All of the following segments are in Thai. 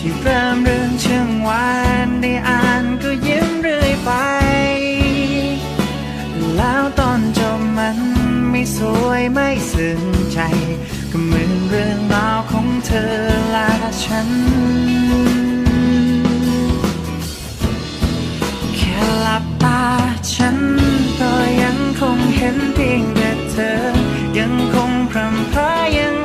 ที่เริ่มเรื่องเชื่องวานได้อ่านก็ยิ้มเรื่อยไป แล้วตอนจบมันไม่สวยไม่ซึ้งใจ ก็เหมือนเรื่องราวของเธอและฉัน แค่หลับตาฉันก็ยังคงเห็นเพียงแต่เธอ ยังคงพรำพรายัง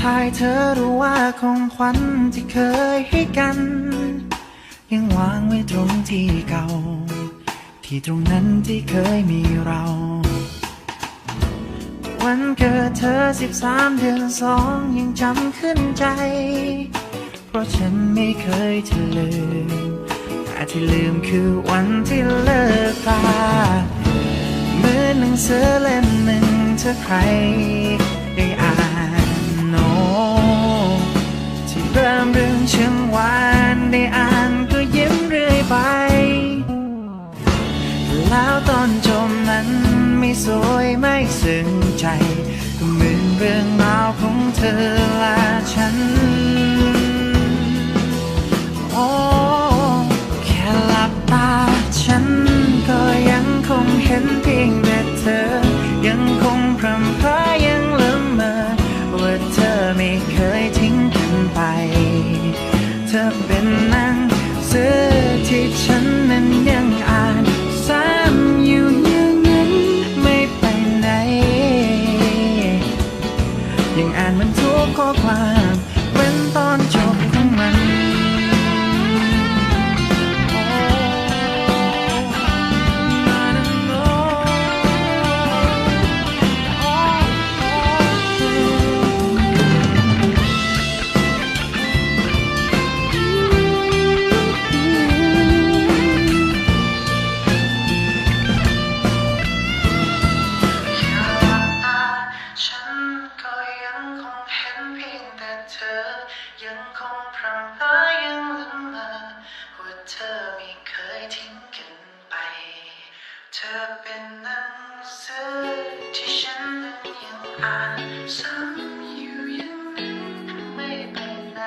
รูปถ่ายเธอรู้ว่าของขวัญที่เคยให้กัน ยังวางไว้ตรงที่เก่า ที่ตรงนั้นที่เคยมีเรา วันเกิดเธอสิบสามเดือนสองยังจำขึ้นใจ เพราะฉันไม่เคยจะลืมแต่ที่ลืมคือวันที่เลิกตาเหมือนหนังสือเล่มหนึ่งถ้าใคร เริ่มเรื่องเชิงหวานได้อ่านก็ยิ้มเรื่อยไป แล้วตอนจบนั้นไม่สวยไม่ซึ้งใจก็เหมือนเรื่องราวของเธอและฉันโอ้แค่หลับตาฉันก็ยังคงเห็นเพียงแต่เธอ ยังคงพรำพรายังละเมอว่าเธอไม่เคย เธอเป็นนางเสือที่ฉันนั้น ยังคงพร่ำเพรายังละเมอว่าเธอไม่เคยทิ้งกันไป เธอเป็นหนังสือที่ฉันนั้นยังอ่านซ้ำอยู่ย่างนั้นไม่ไปไหน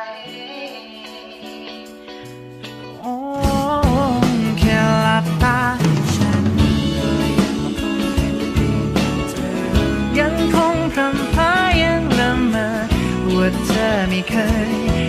โอ้แค่หลับตาฉันก็ยังคงเห็นเพีเธอยังคงพร่ำเพรายังละเมอว่าเธอ ไม่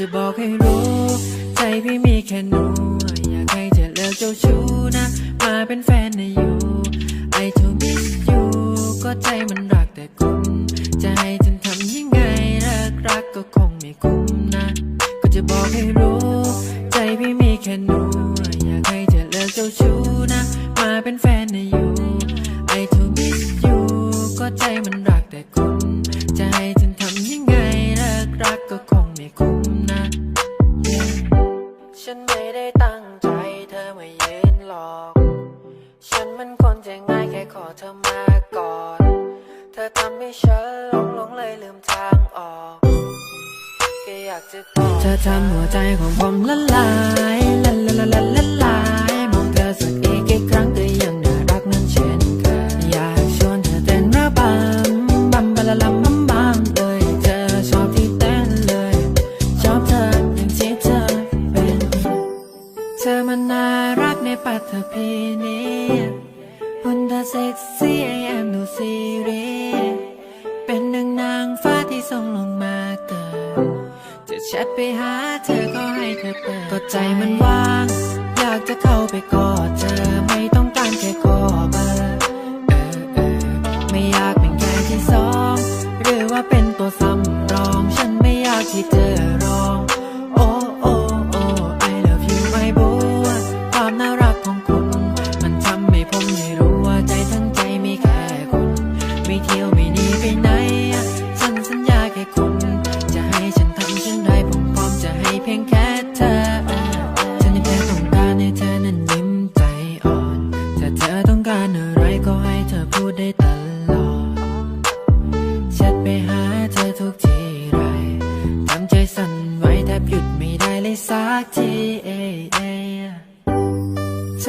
จะบอกให้รู้ ใจพี่มีแค่หนู อยากให้เธอเลิกเจ้าชู้นะ มาเป็นแฟนในอยู่ I to miss you ก็ใจมันรัก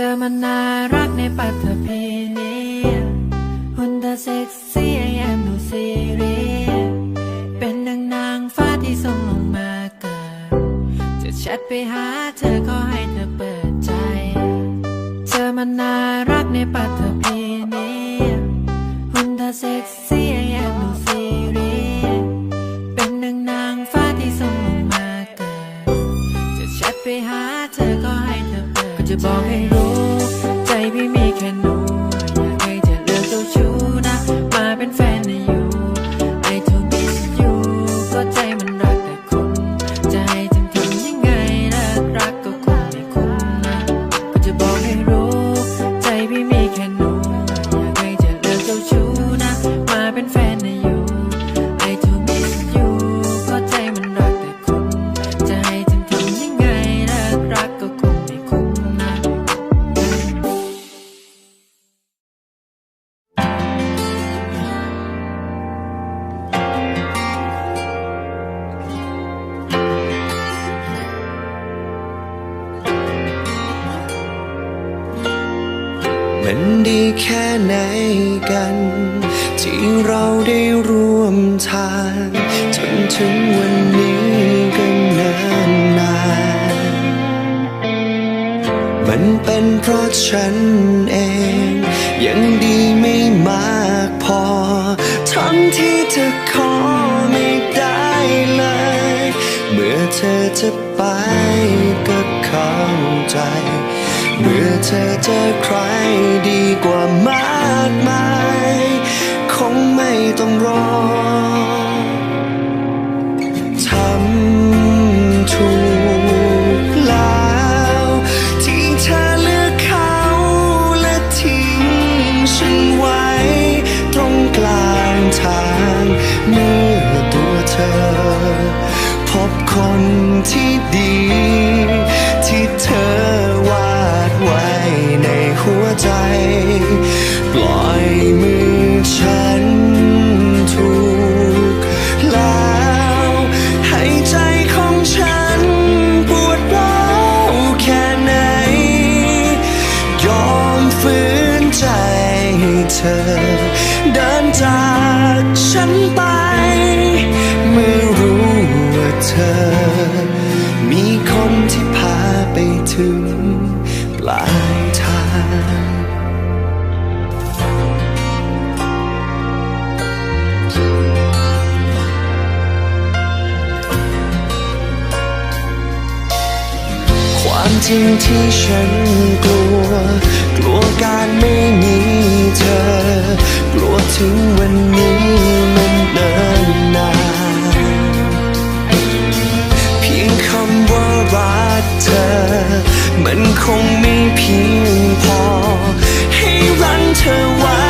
ธอมันน่ารักในปัตภีนี้ หุ่นเธอเซ็กซี่ไอแอมดูซีรีเป็นดังนางฟ้าที่ส่งลงมาเกิด จะแชทไปหาเธอขอให้เธอเปิดใจ เธอมันน่ารักในปัตภีนี้ หุ่นเธอเซ็กซี่ baby, make a noise. ถึงวันนี้ก็เนิ่นนานมันเป็นเพราะฉันเอง ยังดีไม่มากพอทั้งที่เธอขอไม่ได้เลย เมื่อเธอจะไปก็เข้าใจ เมื่อเธอเจอใครดีกว่ามากมาย คงไม่ต้องรอ 19th ึงปลายทางความจริงที่ฉันกลัว กลัวการไม่มีเธอ กลัวถึงวันนี้ คงไม่เพียงพอ ให้รั้งเธอไว้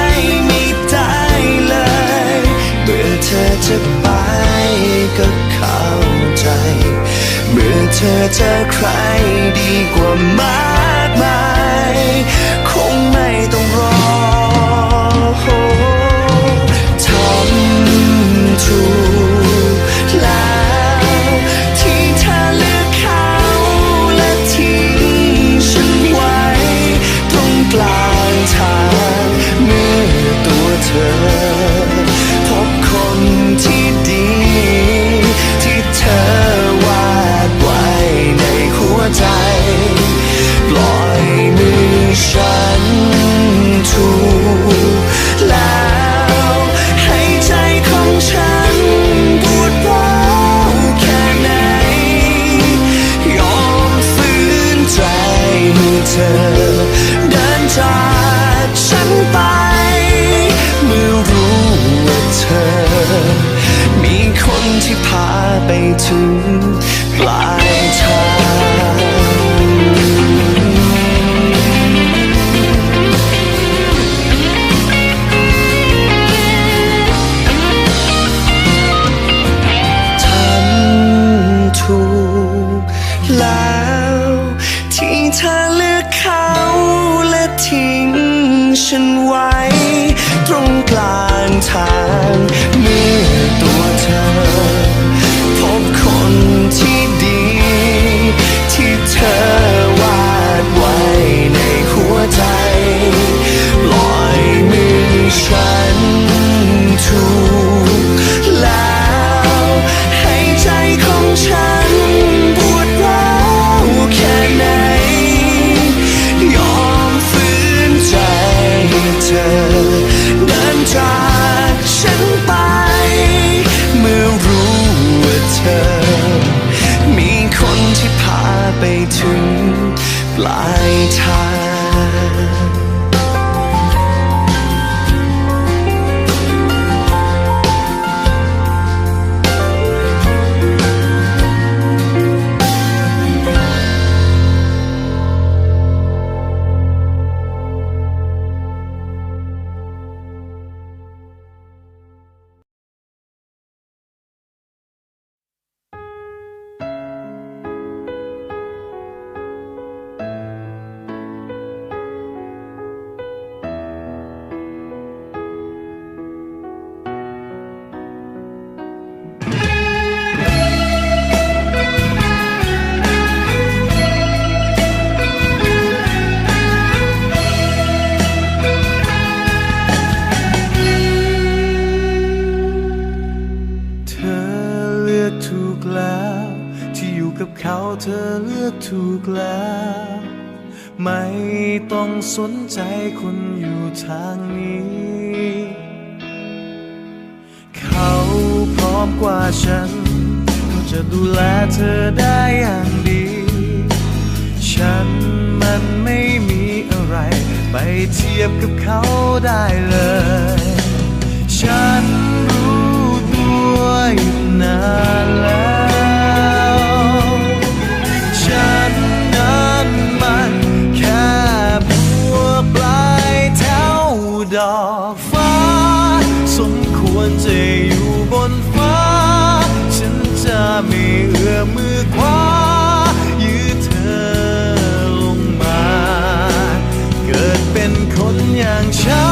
ไม่ได้เลยเมื่อเธอจะไปก็เข้าใจ เมื่อเธอเจอใครดีกว่ามากมาย คงไม่ต้องรอทำทูก มีคนที่พาไปถึงปลายทางทำถูกแล้วที่เธอเลือกเขาและทิ้งฉันไว้ ตรงกลางทาง ธอ มีคนที่พาไปถึงปลายทาง แล้ว ไม่ต้องสนใจคนอยู่ทางนี้ เขาพร้อมกว่าฉันเขาจะดูแลเธอได้อย่างดี ฉันมันไม่มีอะไร ไปเทียบกับเขาได้เลย ฉันรู้ตัวอยู่นานแล้ว ดอกฟ้า สมควรจะอยู่บนฟ้า ฉันจะไม่เอื้อมมือขวายืดเธอลงมา เกิดเป็นคนอย่างฉั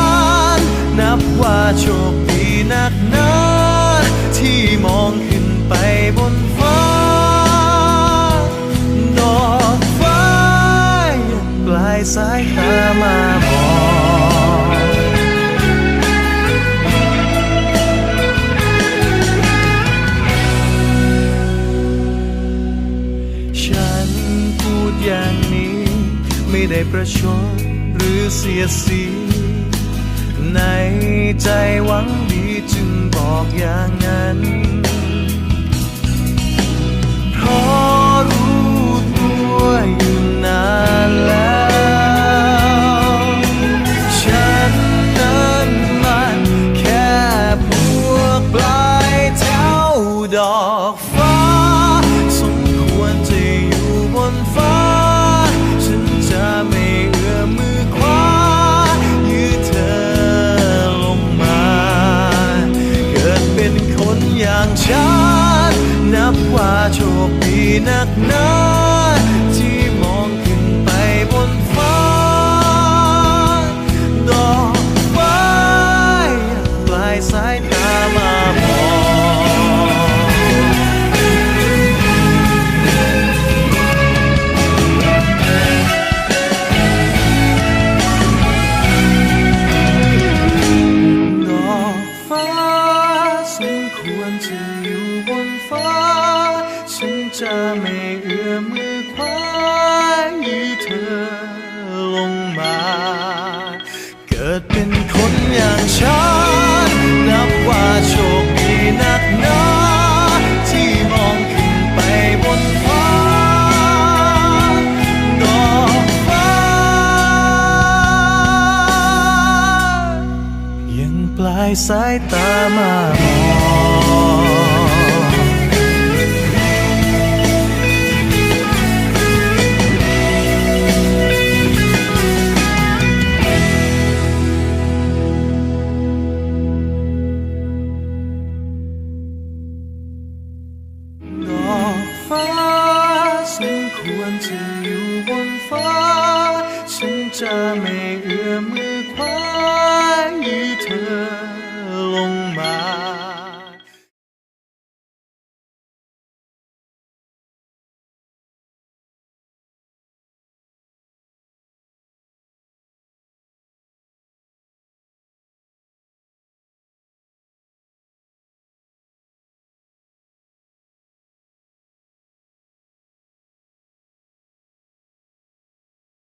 น นับว่าโชคดีนักหนาที่มองขึ้นไปบนฟ้าดอกฟ้ายังปลายสายตามามอง ชดหรือเสียสี สายตามามองดอกฟ้าฉันควรจะอยู่บนฟ้า ฉันจะไม่เอื้อมมือคว้า